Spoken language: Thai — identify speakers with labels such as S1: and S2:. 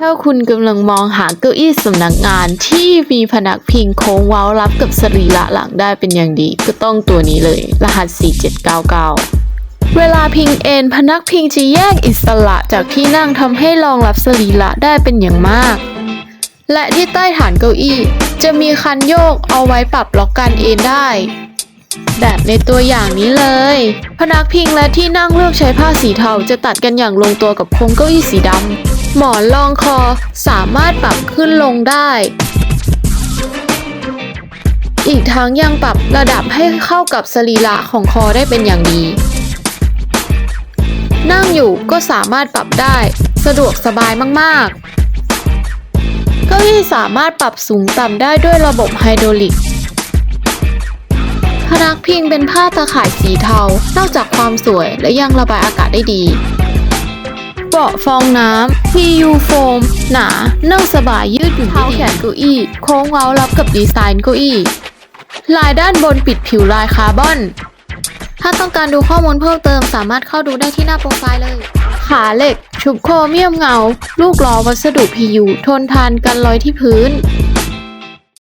S1: ถ้าคุณกำลังมองหาเก้าอี้สำนักงานที่มีพนักพิงโค้งเว้ารับกับสรีระหลังได้เป็นอย่างดี ก็ต้องตัวนี้เลย รหัส 4799 เวลาพิงเอนพนักพิงจะแยกอิสระจากที่นั่งทำให้รองรับสรีระได้เป็นอย่างมาก และที่ใต้ฐานเก้าอี้ จะมีคันโยกเอาไว้ปรับล็อกการเอนได้แบบในตัวอย่างนี้เลย พนักพิงและที่นั่งเลือกใช้ผ้าสีเทาจะตัดกันอย่างลงตัวกับโครงเก้าอี้สีดำ หมอนรองคอสามารถปรับขึ้นลงได้ อีกทั้งยังปรับระดับให้เข้ากับสรีระของคอได้เป็นอย่างดี นั่งอยู่ก็สามารถปรับได้ สะดวกสบายมากๆ เก้าอี้สามารถปรับสูงต่ำได้ด้วยระบบไฮดรอลิกพนักพิงเป็นผ้าตาข่ายสีเทา นอกจากความสวยและยังระบายอากาศได้ดี บาะฟองน้ำ PU โฟมหนา นั่งสบายยืดหยุ่นเท้าแขนเก้าอี้ โค้งเว้ารับกับดีไซน์เก้าอี้ลายด้านบนปิดผิวลายคาร์บอน ถ้าต้องการดูข้อมูลเพิ่มเติมสามารถเข้าดูได้ที่หน้าโปรไฟล์เลย ขาเหล็ก ชุบโครเมียมเงา ลูกล้อวัสดุ PU ทนทานกันรอยที่พื้น